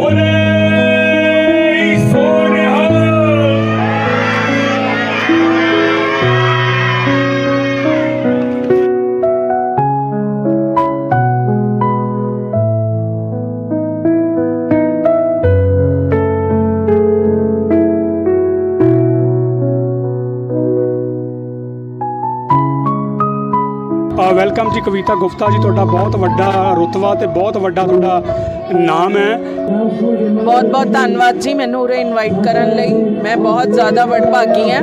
Buenas. Welcome ਜੀ ਕਵਿਤਾ ਗੁਪਤਾ ਜੀ ਤੁਹਾਡਾ ਬਹੁਤ ਵੱਡਾ ਰੁਤਬਾ ਤੇ ਬਹੁਤ ਵੱਡਾ ਤੁਹਾਡਾ ਨਾਮ ਹੈ। ਬਹੁਤ ਬਹੁਤ ਧੰਨਵਾਦ ਜੀ ਮੈਨੂੰ ਉਰੇ ਇਨਵਾਈਟ ਕਰਨ ਲਈ। ਮੈਂ ਬਹੁਤ ਜ਼ਿਆਦਾ ਵਡਭਾਗੀ ਹਾਂ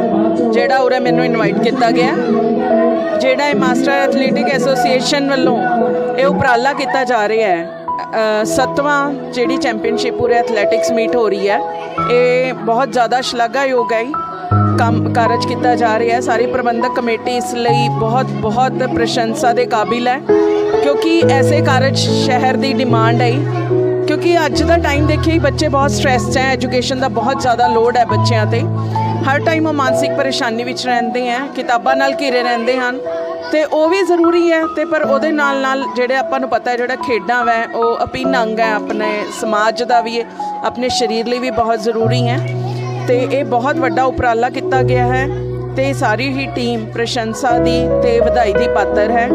ਜਿਹੜਾ ਉਰੇ ਮੈਨੂੰ ਇਨਵਾਈਟ ਕੀਤਾ ਗਿਆ। ਜਿਹੜਾ ਇਹ ਮਾਸਟਰ ਐਥਲੈਟਿਕ ਐਸੋਸੀਏਸ਼ਨ ਵੱਲੋਂ ਇਹ ਉਪਰਾਲਾ ਕੀਤਾ ਜਾ ਰਿਹਾ ਹੈ। ਅ, ਸੱਤਵਾਂ ਜਿਹੜੀ ਚੈਂਪੀਅਨਸ਼ਿਪ ਉਰੇ ਐਥਲੈਟਿਕਸ ਮੀਟ ਹੋ ਰਹੀ ਹੈ ਇਹ ਬਹੁਤ ਜ਼ਿਆਦਾ ਸ਼ਲਾਘਾਯੋਗ ਹੈ ਕੰਮ ਕਾਰਜ ਕੀਤਾ ਜਾ ਰਿਹਾ ਹੈ। ਸਾਰੀ ਪ੍ਰਬੰਧਕ ਕਮੇਟੀ ਇਸ ਲਈ ਬਹੁਤ ਬਹੁਤ ਪ੍ਰਸ਼ੰਸਾ ਦੇ ਕਾਬਿਲ ਹੈ। ਕਿਉਂਕਿ ਐਸੇ ਕਾਰਜ ਸ਼ਹਿਰ ਦੀ ਡਿਮਾਂਡ ਹੈ। ਕਿਉਂਕਿ ਅੱਜ ਦਾ ਟਾਈਮ ਦੇਖੀਏ ਬੱਚੇ ਬਹੁਤ ਸਟ੍ਰੈਸਡ ਹੈ। ਐਜੂਕੇਸ਼ਨ ਦਾ ਬਹੁਤ ਜ਼ਿਆਦਾ ਲੋਡ ਹੈ ਬੱਚਿਆਂ ਤੇ। ਹਰ ਟਾਈਮ ਉਹ ਮਾਨਸਿਕ ਪਰੇਸ਼ਾਨੀ ਵਿੱਚ ਰਹਿੰਦੇ ਆ ਕਿਤਾਬਾਂ ਨਾਲ ਘਿਰੇ ਰਹਿੰਦੇ ਹਨ। ਤੇ ਉਹ ਵੀ ਜ਼ਰੂਰੀ ਹੈ। ਤੇ ਪਰ ਉਹਦੇ ਨਾਲ ਨਾਲ ਜਿਹੜੇ ਆਪਾਂ ਨੂੰ ਪਤਾ ਹੈ, ਜਿਹੜਾ ਖੇਡਾਂ ਵੈ, ਉਹ ਅਪੀਨ ਅੰਗ ਹੈ ਆਪਣੇ ਸਮਾਜ ਦਾ ਵੀ। ਆਪਣੇ ਸਰੀਰ ਲਈ ਵੀ ਬਹੁਤ ਜ਼ਰੂਰੀ ਹੈ। ਤੇ ਇਹ ਬਹੁਤ ਵੱਡਾ ਉਪਰਾਲਾ ਕੀਤਾ ਗਿਆ ਹੈ। ਤੇ ਸਾਰੀ ਹੀ ਟੀਮ ਪ੍ਰਸ਼ੰਸਾ ਦੀ ਤੇ ਵਧਾਈ ਦੀ ਪਾਤਰ ਹੈ।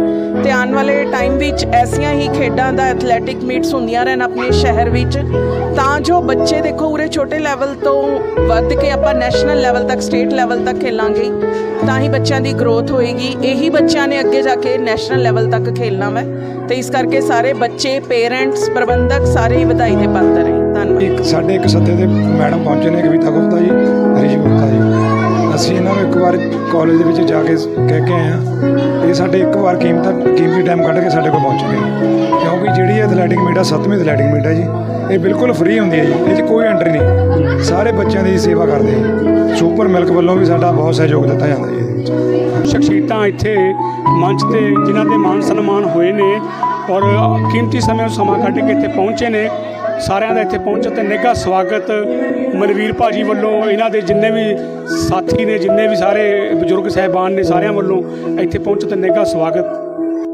ਤੇ ਆਉਣ ਵਾਲੇ ਟਾਈਮ ਵਿੱਚ ਐਸੀਆਂ ਹੀ ਖੇਡਾਂ ਦਾ ਐਥਲੈਟਿਕ ਮੀਟਸ ਹੁੰਦੀਆਂ ਰਹਿਣ ਆਪਣੇ ਸ਼ਹਿਰ ਵਿੱਚ। ਤਾਂ ਜੋ ਬੱਚੇ ਦੇਖੋ, ਉਰੇ ਛੋਟੇ ਲੈਵਲ ਤੋਂ ਵੱਧ ਕੇ ਆਪਾਂ ਨੈਸ਼ਨਲ ਲੈਵਲ ਤੱਕ ਸਟੇਟ ਲੈਵਲ ਤੱਕ ਖੇਲਾਂਗੇ, ਤਾਂ ਹੀ ਬੱਚਿਆਂ ਦੀ ਗਰੋਥ ਹੋਏਗੀ। ਇਹੀ ਬੱਚਿਆਂ ਨੇ ਅੱਗੇ ਜਾ ਕੇ ਨੈਸ਼ਨਲ ਲੈਵਲ ਤੱਕ ਖੇਲਣਾ ਵੈ। ਤੇ ਇਸ ਕਰਕੇ ਸਾਰੇ ਬੱਚੇ ਪੇਰੈਂਟਸ ਪ੍ਰਬੰਧਕ ਸਾਰੇ ਹੀ ਵਧਾਈ ਦੇ ਪਾਤਰ ਹੈ। ਧੰਨਵਾਦ। ਇੱਕ, ਸਾਡੇ ਇੱਕ ਸੱਦੇ ਦੇ ਮੈਡਮ ਪਹੁੰਚੇ ਨੇ ਕਵਿਤਾ ਗੁਪਤਾ ਜੀ। ਕਾਲਜ ਦੇ ਵਿੱਚ ਜਾ ਕੇ ਕਹਿ ਕੇ ਆਏ ਆ ਇਹ ਸਾਡੇ ਇੱਕ ਵਾਰ ਕੀਮਤਾਂ, ਕੀਮਤੀ ਟਾਈਮ ਕੱਢ ਕੇ ਸਾਡੇ ਕੋਲ ਪਹੁੰਚ ਗਏ। ਕਿਉਂਕਿ ਜਿਹੜੀ ਐਥਲੈਟਿਕ ਮੀਟ ਆ, ਸੱਤਵੀਂ ਐਥਲੈਟਿਕ ਮੀਟ ਹੈ ਜੀ, ਇਹ ਬਿਲਕੁਲ ਫ੍ਰੀ ਹੁੰਦੀ ਹੈ ਜੀ, ਇਹ 'ਚ ਕੋਈ ਐਂਟਰੀ ਨਹੀਂ। ਸਾਰੇ ਬੱਚਿਆਂ ਦੀ ਸੇਵਾ ਕਰਦੇ ਆ। ਸੁਪਰ ਮਿਲਕ ਵੱਲੋਂ ਵੀ ਸਾਡਾ ਬਹੁਤ ਸਹਿਯੋਗ ਦਿੱਤਾ ਜਾਂਦਾ ਜੀ ਇਹਦੇ ਵਿੱਚ। ਸ਼ਖਸੀਅਤਾਂ ਇੱਥੇ ਮੰਚ ਤੇ, ਜਿਨ੍ਹਾਂ ਦੇ ਮਾਨ ਸਨਮਾਨ ਹੋਏ ਨੇ ਔਰ ਕੀਮਤੀ ਸਮੇਂ ਨੂੰ ਸਮਾਂ ਕੱਢ ਕੇ ਇੱਥੇ ਪਹੁੰਚੇ ਨੇ। ਸਾਰਿਆਂ ਦਾ ਇੱਥੇ ਪਹੁੰਚ ਤੇ ਨਿੱਘਾ ਸਵਾਗਤ ਮਨਵੀਰ ਭਾਜੀ ਵੱਲੋਂ, ਇਹਨਾਂ ਦੇ ਜਿੰਨੇ ਵੀ ਸਾਥੀ ਨੇ, ਜਿੰਨੇ ਵੀ ਸਾਰੇ ਬਜ਼ੁਰਗ ਸਹਿਬਾਨ ਨੇ ਸਾਰਿਆਂ ਵੱਲੋਂ ਇੱਥੇ ਪਹੁੰਚ ਤੇ ਨਿੱਘਾ ਸਵਾਗਤ